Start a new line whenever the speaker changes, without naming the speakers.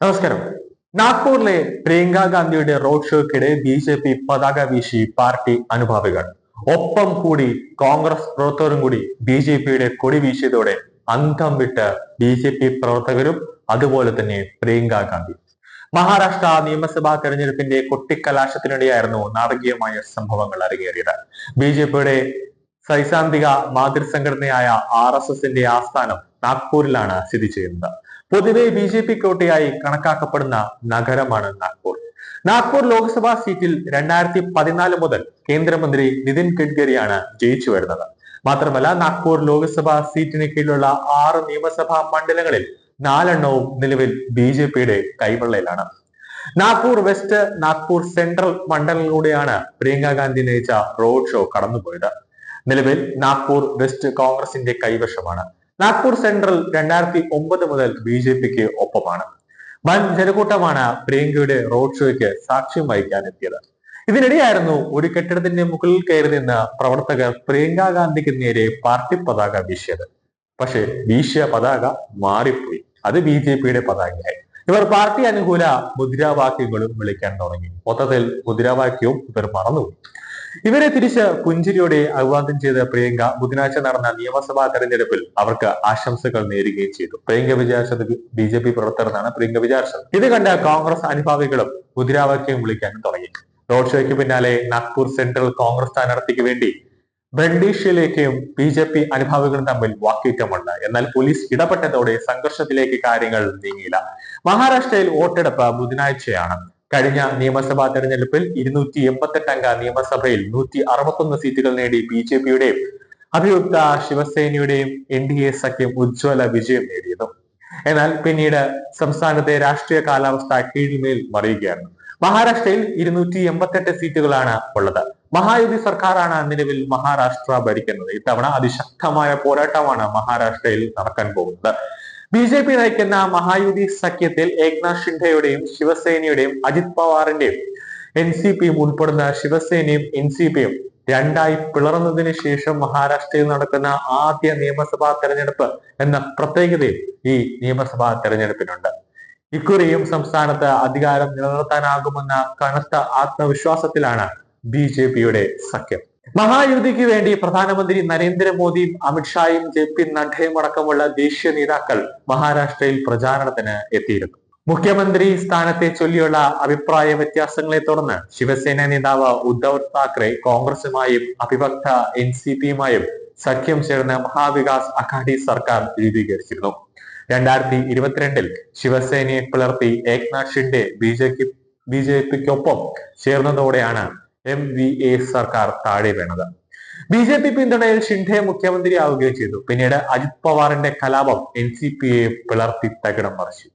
നമസ്കാരം. നാഗ്പൂരിലെ പ്രിയങ്ക ഗാന്ധിയുടെ റോഡ് ഷോയ്ക്കിടെ ബി ജെ പി പതാക വീശി പാർട്ടി അനുഭാവികൾ. ഒപ്പം കൂടി കോൺഗ്രസ് പ്രവർത്തകരും കൂടി ബി ജെ പിയുടെ കൊടി വീശിയതോടെ അന്തം വിട്ട് ബി ജെ പി പ്രവർത്തകരും അതുപോലെ തന്നെ പ്രിയങ്ക ഗാന്ധി. മഹാരാഷ്ട്ര നിയമസഭാ തെരഞ്ഞെടുപ്പിന്റെ കൊട്ടിക്കലാശത്തിനിടെയായിരുന്നു നാടകീയമായ സംഭവങ്ങൾ അരങ്ങേറിയത്. ബി ജെ പിയുടെ സൈദ്ധാന്തിക മാതൃസംഘടനയായ ആർ എസ് എസിന്റെ ആസ്ഥാനം നാഗ്പൂരിലാണ് സ്ഥിതി ചെയ്യുന്നത്. പൊതുവെ ബി ജെ പി കോട്ടയായി കണക്കാക്കപ്പെടുന്ന നഗരമാണ് നാഗ്പൂർ. നാഗ്പൂർ ലോക്സഭാ സീറ്റിൽ രണ്ടായിരത്തി പതിനാല് മുതൽ കേന്ദ്രമന്ത്രി നിതിൻ ഗഡ്കരിയാണ് ജയിച്ചു വരുന്നത്. മാത്രമല്ല നാഗ്പൂർ ലോക്സഭാ സീറ്റിന് കീഴിലുള്ള ആറ് നിയമസഭാ മണ്ഡലങ്ങളിൽ നാലെണ്ണവും നിലവിൽ ബി ജെ പിയുടെ കൈവെള്ളയിലാണ്. നാഗ്പൂർ വെസ്റ്റ് നാഗ്പൂർ സെൻട്രൽ മണ്ഡലങ്ങളിലൂടെയാണ് പ്രിയങ്ക ഗാന്ധി നയിച്ച റോഡ് ഷോ കടന്നുപോയത്. നിലവിൽ നാഗ്പൂർ വെസ്റ്റ് കോൺഗ്രസിന്റെ കൈവശമാണ്. നാഗ്പൂർ സെൻട്രൽ രണ്ടായിരത്തി ഒമ്പത് മുതൽ ബി ജെ പിക്ക് ഒപ്പമാണ്. വൻ ജനക്കൂട്ടമാണ് പ്രിയങ്കയുടെ റോഡ് ഷോയ്ക്ക് സാക്ഷ്യം വഹിക്കാൻ എത്തിയത് ഇതിനിടെയായിരുന്നു ഒരു കെട്ടിടത്തിന്റെ മുകളിൽ കയറി നിന്ന് പ്രവർത്തകർ പ്രിയങ്ക ഗാന്ധിക്ക് നേരെ പാർട്ടി പതാക വീശിയത്. പക്ഷേ വീശിയ പതാക മാറിപ്പോയി. അത് ബി ജെ പിയുടെ പതാകയായി. ഇവർ പാർട്ടി അനുകൂല മുദ്രാവാക്യങ്ങളും വിളിക്കാൻ തുടങ്ങി. മൊത്തത്തിൽ മുദ്രാവാക്യവും ഇവർ മറന്നുപോയി. ഇവരെ തിരിച്ച് പുഞ്ചിരിയോടെ അഭിവാദ്യം ചെയ്ത പ്രിയങ്ക ബുധനാഴ്ച നടന്ന നിയമസഭാ തെരഞ്ഞെടുപ്പിൽ അവർക്ക് ആശംസകൾ നേരുകയും ചെയ്തു. പ്രിയങ്ക വിചാരിച്ചത് ബി ജെ പി പ്രവർത്തകരെന്നാണ് പ്രിയങ്ക വിചാരിച്ചത്. ഇത് കണ്ട കോൺഗ്രസ് അനുഭാവികളും മുദ്രാവാക്യം വിളിക്കാനും തുടങ്ങി. റോഡ് ഷോയ്ക്ക് പിന്നാലെ നാഗ്പൂർ സെൻട്രൽ കോൺഗ്രസ് സ്ഥാനാർത്ഥിക്ക് വേണ്ടി ബണ്ടീഷ്യയിലേക്കും ബി ജെ പി അനുഭാവികളും തമ്മിൽ വാക്കേറ്റമുണ്ട്. എന്നാൽ പോലീസ് ഇടപെട്ടതോടെ സംഘർഷത്തിലേക്ക് കാര്യങ്ങൾ നീങ്ങിയില്ല. മഹാരാഷ്ട്രയിൽ വോട്ടെടുപ്പ് ബുധനാഴ്ചയാണ്. കഴിഞ്ഞ നിയമസഭാ തെരഞ്ഞെടുപ്പിൽ ഇരുന്നൂറ്റി എൺപത്തെട്ട് അംഗ നിയമസഭയിൽ നൂറ്റി അറുപത്തൊന്ന് സീറ്റുകൾ നേടി ബി ജെ പിയുടെയും അഭിയുക്ത ശിവസേനയുടെയും എൻ ഡി എ സഖ്യം ഉജ്ജ്വല വിജയം നേടിയത്. എന്നാൽ പിന്നീട് സംസ്ഥാനത്തെ രാഷ്ട്രീയ കാലാവസ്ഥ കീഴ്മേൽ മറിയുകയാണ്. മഹാരാഷ്ട്രയിൽ ഇരുന്നൂറ്റി എൺപത്തെട്ട് സീറ്റുകളാണ് ഉള്ളത്. മഹായുതി സർക്കാരാണ് നിലവിൽ മഹാരാഷ്ട്ര ഭരിക്കുന്നത്. ഇത്തവണ അതിശക്തമായ പോരാട്ടമാണ് മഹാരാഷ്ട്രയിൽ നടക്കാൻ പോകുന്നത്. ബി ജെ പി നയിക്കുന്ന മഹായുതി സഖ്യത്തിൽ ഏക്നാഥ് ഷിൻഡെയുടെയും ശിവസേനയുടെയും അജിത് പവാറിന്റെയും എൻ സി പിയും ഉൾപ്പെടുന്ന ശിവസേനയും എൻ സി പിയും രണ്ടായി പിളർന്നതിന് ശേഷം മഹാരാഷ്ട്രയിൽ നടക്കുന്ന ആദ്യ നിയമസഭാ തെരഞ്ഞെടുപ്പ് എന്ന പ്രത്യേകതയും ഈ നിയമസഭാ തെരഞ്ഞെടുപ്പിനുണ്ട്. ഇക്കുറിയും സംസ്ഥാനത്ത് അധികാരം നിലനിർത്താനാകുമെന്ന കനത്ത ആത്മവിശ്വാസത്തിലാണ് ബി ജെ പിയുടെ സഖ്യം. മഹായുതിക്ക് വേണ്ടി പ്രധാനമന്ത്രി നരേന്ദ്രമോദിയും അമിത്ഷായും ജെ പി നഡ്ഡയും അടക്കമുള്ള ദേശീയ നേതാക്കൾ മഹാരാഷ്ട്രയിൽ പ്രചാരണത്തിന് എത്തിയിരുന്നു. മുഖ്യമന്ത്രി സ്ഥാനത്തെ ചൊല്ലിയുള്ള അഭിപ്രായ വ്യത്യാസങ്ങളെ തുടർന്ന് ശിവസേന നേതാവ് ഉദ്ധവ് താക്കറെ കോൺഗ്രസുമായും അഭിഭക്ത എൻ സി പിയുമായും സഖ്യം ചേർന്ന് മഹാവികാസ് അഘാഡി സർക്കാർ രൂപീകരിച്ചിരുന്നു. രണ്ടായിരത്തി ഇരുപത്തിരണ്ടിൽ ശിവസേനയെ പിളർത്തി Eknath Shinde B J B J പിക്കൊപ്പം ചേർന്നതോടെയാണ് എം വി എ സർക്കാർ താഴെ വീണത്. ബി ജെ പി പിന്തുണയിൽ ഷിൻഡെ മുഖ്യമന്ത്രിയാവുകയും ചെയ്തു. പിന്നീട് അജിത് പവാറിന്റെ കലാപം എൻ സി പിയെ പിളർത്തി തകിടം മറിച്ചു.